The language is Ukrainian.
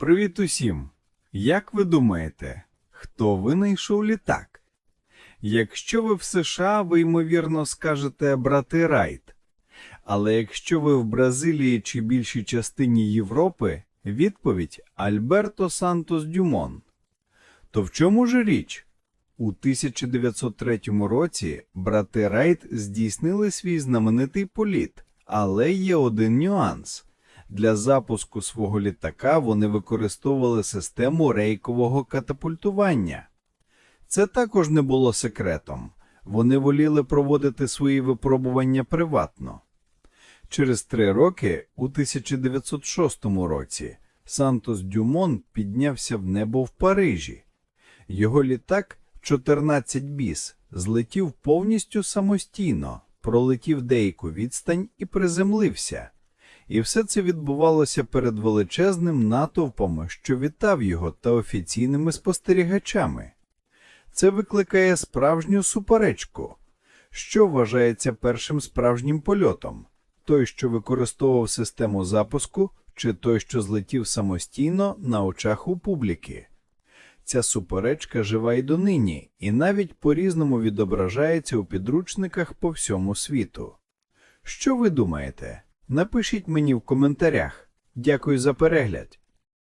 Привіт усім! Як ви думаєте, хто винайшов літак? Якщо ви в США, ви ймовірно скажете брати Райт. Але якщо ви в Бразилії чи більшій частині Європи, відповідь Альберто Сантос Дюмон. То в чому ж річ? У 1903 році брати Райт здійснили свій знаменитий політ, але є один нюанс. Для запуску свого літака вони використовували систему рейкового катапультування. Це також не було секретом. Вони воліли проводити свої випробування приватно. Через три роки, у 1906 році, Сантос Дюмон піднявся в небо в Парижі. Його літак 14 біс злетів повністю самостійно, пролетів деяку відстань і приземлився. І все це відбувалося перед величезним натовпом, що вітав його та офіційними спостерігачами. Це викликає справжню суперечку. Що вважається першим справжнім польотом? Той, що використовував систему запуску, чи той, що злетів самостійно на очах у публіки? Ця суперечка жива й донині, і навіть по-різному відображається у підручниках по всьому світу. Що ви думаєте? Напишіть мені в коментарях. Дякую за перегляд.